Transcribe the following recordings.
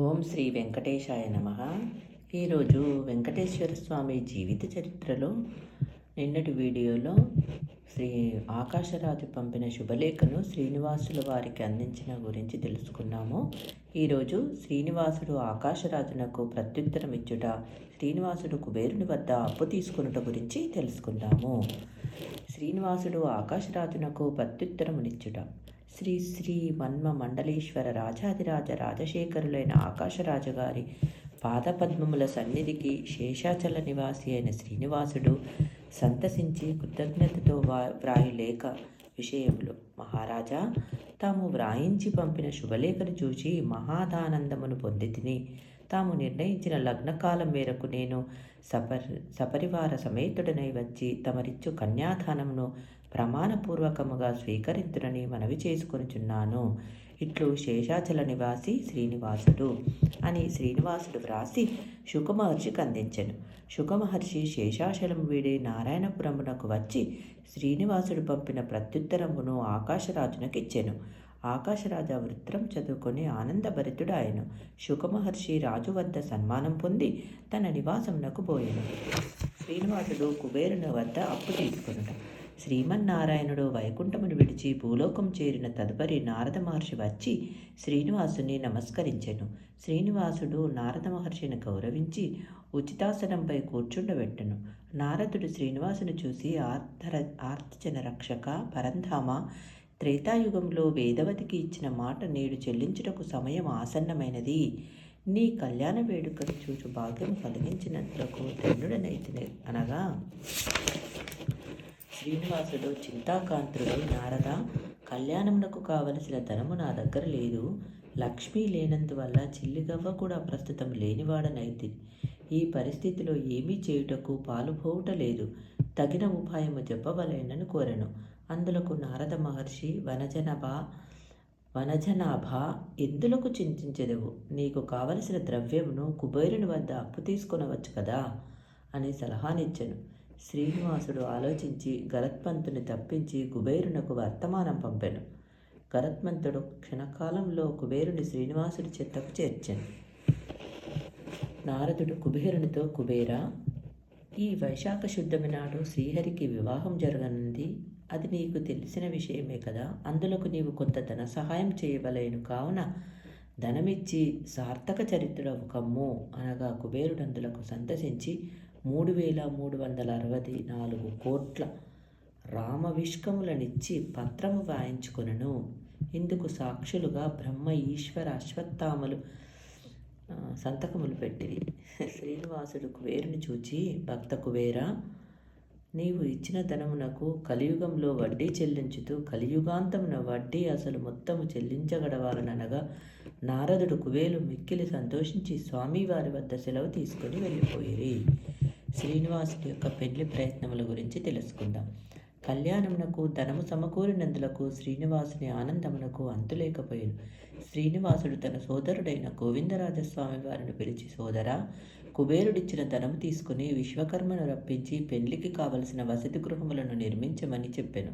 ఓం శ్రీ వెంకటేశాయ నమ. ఈరోజు వెంకటేశ్వర స్వామి జీవిత చరిత్రలో నిన్నటి వీడియోలో శ్రీ ఆకాశరాజు పంపిన శుభలేఖను శ్రీనివాసుల వారికి అందించిన గురించి తెలుసుకున్నాము. ఈరోజు శ్రీనివాసుడు ఆకాశరాజునకు ప్రత్యుత్తరం ఇచ్చుట శ్రీనివాసుడు కుబేరుని వద్ద అప్పు తీసుకునుట గురించి తెలుసుకుందాము శ్రీనివాసుడు ఆకాశరాజునకు ప్రత్యుత్తరమునిచ్చుట. శ్రీ శ్రీ మన్మ మండలేశ్వర రాజాదిరాజ రాజశేఖరులైన ఆకాశరాజుగారి పాదపద్మముల సన్నిధికి శేషాచల నివాసి అయిన శ్రీనివాసుడు సంతసించి కృతజ్ఞతతో వ్రాయి లేఖ విషయంలో మహారాజా తాము వ్రాయించి పంపిన శుభలేఖను చూచి మహాదానందమును పొంది తిని తాము నిర్ణయించిన లగ్నకాలం మేరకు నేను సపరి సపరివార సమేతుడనై వచ్చి తమరిచ్చు కన్యాదానమును ప్రమాణపూర్వకముగా స్వీకరించునని మనవి చేసుకొనిచున్నాను. ఇట్లు శేషాచల నివాసి శ్రీనివాసుడు అని శ్రీనివాసుడు వ్రాసి శుకమహర్షికి అందించను శుకమహర్షి శేషాచలం వీడి నారాయణపురమునకు వచ్చి శ్రీనివాసుడు పంపిన ప్రత్యుత్తరమును ఆకాశరాజునకు ఇచ్చెను ఆకాశరాజు ఆ వృత్తం చదువుకొని ఆనందభరితుడాయను. శుకమహర్షి రాజు వద్ద సన్మానం పొంది తన నివాసమునకు పోయాను. శ్రీనివాసుడు కుబేరుని వద్ద అప్పు తీసుకున్నాడు శ్రీమన్నారాయణుడు వైకుంఠమును విడిచి భూలోకం చేరిన తదుపరి నారద మహర్షి వచ్చి శ్రీనివాసుని నమస్కరించెను. శ్రీనివాసుడు నారద మహర్షిని గౌరవించి ఉచితాసనంపై కూర్చుండబెట్టెను. నారదుడు శ్రీనివాసును చూసి ఆర్థర ఆర్తజన రక్షక పరంధామ త్రేతాయుగంలో వేదవతికి ఇచ్చిన మాట నేడు చెల్లించుటకు సమయం ఆసన్నమైనది. నీ కళ్యాణ వేడుకను చూచు భాగ్యం కలిగించినందుకు ధన్యుడనైతిని అనగా శ్రీనివాసుడు చింతాకాంతుడై నారద కళ్యాణమునకు కావలసిన ధనము నా దగ్గర లేదు. లక్ష్మీ లేనందువల్ల చిల్లిగవ్వ కూడా ప్రస్తుతం లేనివాడనైతి ఈ పరిస్థితిలో ఏమీ చేయుటకు పాలుపోవుట లేదు. తగిన ఉపాయము చెప్పవలేనని కోరెను. అందులకు నారద మహర్షి వనజనభ వనజనాభ ఎందులకు చింతించెదవు? నీకు కావలసిన ద్రవ్యమును కుబేరుని వద్ద అప్పు తీసుకొనవచ్చు కదా? అని సలహానిచ్చాను. శ్రీనివాసుడు ఆలోచించి గరత్మంతుని తప్పించి కుబేరునకు వర్తమానం పంపాను. గరత్మంతుడు క్షణకాలంలో కుబేరుని శ్రీనివాసుడి చెత్తకు చేర్చాను. నారదుడు కుబేరునితో కుబేర ఈ వైశాఖ శుద్ధమి నాడు శ్రీహరికి వివాహం జరగనుంది. అది నీకు తెలిసిన విషయమే కదా. అందులోకి నీవు కొంత ధన సహాయం చేయవలేను. కావున ధనమిచ్చి సార్థక చరిత్ర కమ్ము అనగా కుబేరుడందులకు సంతసించి మూడు వేల మూడు వందల అరవై నాలుగు కోట్ల రామవిష్కములనిచ్చి పత్రము వాయించుకొనను. ఇందుకు సాక్షులుగా బ్రహ్మ ఈశ్వర అశ్వత్థామలు సంతకములు పెట్టిరి. శ్రీనివాసుడు కుబేరుని చూచి భక్త కుబేర నీవు ఇచ్చిన ధనమునకు కలియుగంలో వడ్డీ చెల్లించుతూ కలియుగాంతమున వడ్డీ అసలు మొత్తము చెల్లించగడవాలనగా నారదుడు కువేలు మిక్కిలి సంతోషించి స్వామివారి వద్ద సెలవు తీసుకొని వెళ్ళిపోయిరి. శ్రీనివాసుడి యొక్క పెళ్ళి ప్రయత్నముల గురించి తెలుసుకుందాం. కళ్యాణమునకు ధనము సమకూరినందులకు శ్రీనివాసుని ఆనందమునకు అంతులేకపోయాను. శ్రీనివాసుడు తన సోదరుడైన గోవిందరాజస్వామి వారిని పిలిచి సోదరా కుబేరుడిచ్చిన ధనము తీసుకుని విశ్వకర్మను రప్పించి పెళ్ళికి కావలసిన వసతి గృహములను నిర్మించమని చెప్పాను.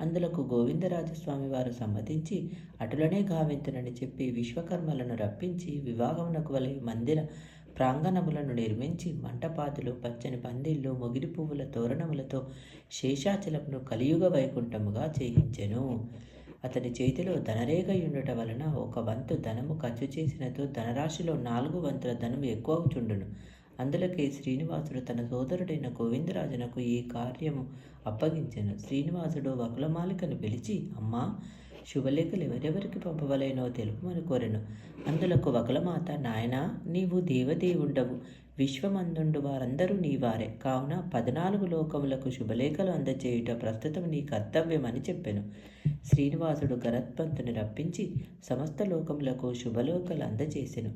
అందులకు గోవిందరాజస్వామి వారు సమ్మతించి అటులనే గావింతునని చెప్పి విశ్వకర్మలను రప్పించి వివాహమునకు వలె మందిర ప్రాంగణములను నిర్మించి మంటపాతులు పచ్చని పందిళ్ళు మొగిరి పువ్వుల తోరణములతో శేషాచలమును కలియుగ వైకుంఠముగా చేయించెను. అతని చేతిలో ధనరేఖయుండుట వలన ఒక వంతు ధనము ఖర్చు చేసినతో ధనరాశిలో నాలుగు వంతుల ధనము ఎక్కువ చుండును అందులోకి శ్రీనివాసుడు తన సోదరుడైన గోవిందరాజునకు ఈ కార్యము అప్పగించెను. శ్రీనివాసుడు వకులమాలికను పిలిచి అమ్మా శుభలేఖలు ఎవరెవరికి పంపవలేనో తెలుపమని కోరెను. అందులకు వకలమాత నాయనా నీవు దేవదేవుండవు. విశ్వమందుండు వారందరూ నీవారే. కావున పద్నాలుగు లోకములకు శుభలేఖలు అందచేయుట ప్రస్తుతం నీ కర్తవ్యమని చెప్పెను. శ్రీనివాసుడు గరత్మంతుని రప్పించి సమస్త లోకములకు శుభలోకలు అందచేసెను.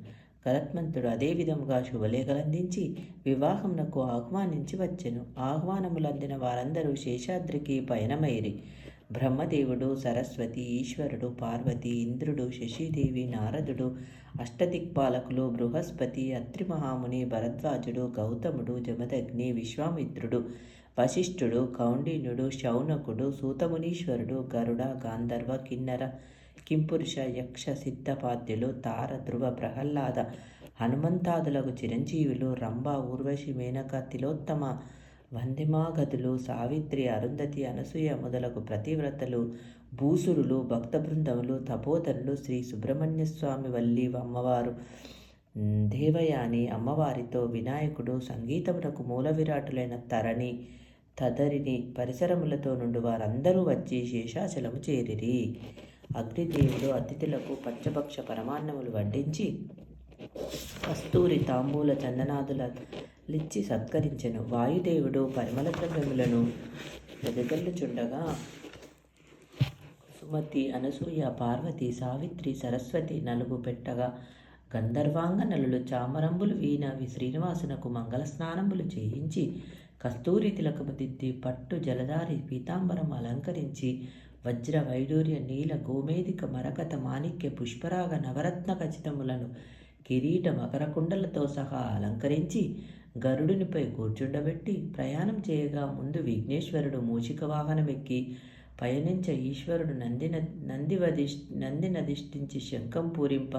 గరత్మంతుడు అదే విధముగా శుభలేఖలందించి వివాహమునకు ఆహ్వానించి వచ్చెను. ఆహ్వానములందిన వారందరూ శేషాద్రికి పయనమైరి బ్రహ్మదేవుడు సరస్వతి ఈశ్వరుడు పార్వతి ఇంద్రుడు శశిదేవి నారదుడు అష్టదిక్పాలకులు బృహస్పతి అత్రిమహాముని భరద్వాజుడు గౌతముడు జమదగ్ని విశ్వామిత్రుడు వశిష్ఠుడు కౌండిన్యుడు శౌనకుడు సూతమునీశ్వరుడు గరుడ గాంధర్వ కిన్నర కింపురుష యక్ష సిద్ధపాద్యులు తార ధ్రువ ప్రహ్లాద హనుమంతాదులకు చిరంజీవులు రంభ ఊర్వశి మేనక తిలోత్తమ వందిమాగదులు సావిత్రి అరుంధతి అనసూయ మొదలగు ప్రతివ్రతలు భూసురులు భక్త బృందములు తపోధనులు శ్రీ సుబ్రహ్మణ్య స్వామి వల్లి అమ్మవారు దేవయాని అమ్మవారితో వినాయకుడు సంగీతమునకు మూల విరాటులైన తరణి తదరిని పరిసరములతో నుండి వారందరూ వచ్చి శేషాచలము చేరిరి. అగ్నిదేవుడు అతిథులకు పంచభక్ష పరమాన్నములు వడ్డించి కస్తూరి తాంబూల చందనాదుల లిచ్చి సత్కరించెను. వాయుదేవుడు పరిమళ ద్రవ్యములను వెదజల్లుచుండగా సుమతి అనసూయ పార్వతి సావిత్రి సరస్వతి నలుగు పెట్టగా గంధర్వాంగ నలులు చామరంబులు వీనవి శ్రీనివాసునకు మంగళ స్నానములు చేయించి కస్తూరి తిలకము దిద్ది పట్టు జలధారి పీతాంబరం అలంకరించి వజ్ర వైడూర్య నీల గోమేదిక మరకత మాణిక్య పుష్పరాగ నవరత్న ఖచ్చితములను కిరీట మకరకుండలతో సహా అలంకరించి గరుడునిపై కూర్చుండబెట్టి ప్రయాణం చేయగా ముందు విఘ్నేశ్వరుడు మూషిక వాహనమెక్కి పయనించ ఈశ్వరుడు నందిన నందివధిష్ నందినధిష్ఠించి శంఖం పూరింప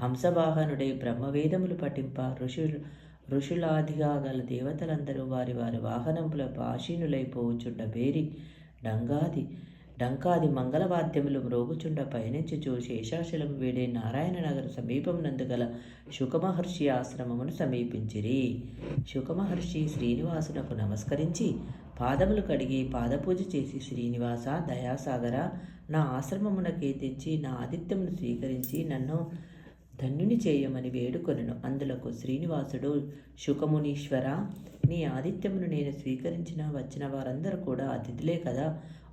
హంసవాహనుడై బ్రహ్మవేదములు పఠింప ఋషులు ఋషులాదిగా గల దేవతలందరూ వారి వారి వాహనముల ఆశీనులైపోవుచుండ బేరి డంగాది డంకాది మంగళవాద్యములు మ్రోగుచుండ పయనించుచు శేషాచలం వీడే నారాయణ నగర సమీపం నందుగల శుకమహర్షి ఆశ్రమమును సమీపించిరి. శుకమహర్షి శ్రీనివాసునకు నమస్కరించి పాదములు కడిగి పాదపూజ చేసి శ్రీనివాస దయాసాగర నా ఆశ్రమమునకే తెచ్చి నా ఆతిథ్యమును స్వీకరించి నన్ను ధన్యుని చేయమని వేడుకొనను. అందులకు శ్రీనివాసుడు శుకమునీశ్వర నీ ఆదిత్యమును నేను స్వీకరించిన వచ్చిన వారందరూ కూడా అతిథులే కదా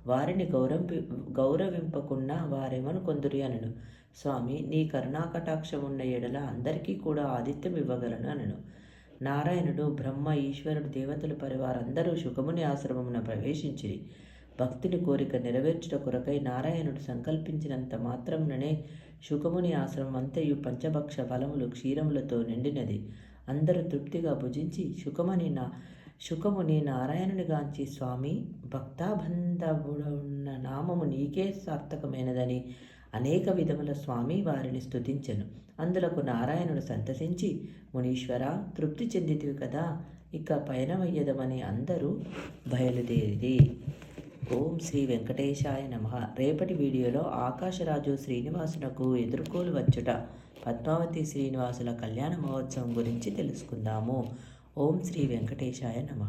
వారిని గౌరవి గౌరవింపకుండా వారేమను కొందరి అనను. స్వామి నీ కరుణాకటాక్షమున్న ఎడల అందరికీ కూడా ఆదిత్యం ఇవ్వగలను అనను. నారాయణుడు బ్రహ్మ ఈశ్వరుడు దేవతలు పరివారందరూ సుఖముని ఆశ్రమమున ప్రవేశించిరి. భక్తుని కోరిక నెరవేర్చుట కొరకై నారాయణుడు సంకల్పించినంత మాత్రముననే సుఖముని ఆశ్రమం అంతయు పంచభక్ష ఫలములు క్షీరములతో నిండినది. అందరూ తృప్తిగా భుజించి సుఖమని నా శుకముని నారాయణునిగాంచి స్వామి భక్తాబంధవుడున్న నామము నీకే సార్థకమైనదని అనేక విధముల స్వామి వారిని స్థుతించను అందులకు నారాయణుడు సంతసించి మునీశ్వర తృప్తి చెందితివి కదా ఇక పయనమయ్యదమని అందరూ బయలుదేరిది ఓం శ్రీ వెంకటేశాయ నమ. రేపటి వీడియోలో ఆకాశరాజు శ్రీనివాసునకు ఎదుర్కోలు వచ్చుట పద్మావతి శ్రీనివాసుల కళ్యాణ మహోత్సవం గురించి తెలుసుకుందాము. ఓం శ్రీ వెంకటేశాయ నమ.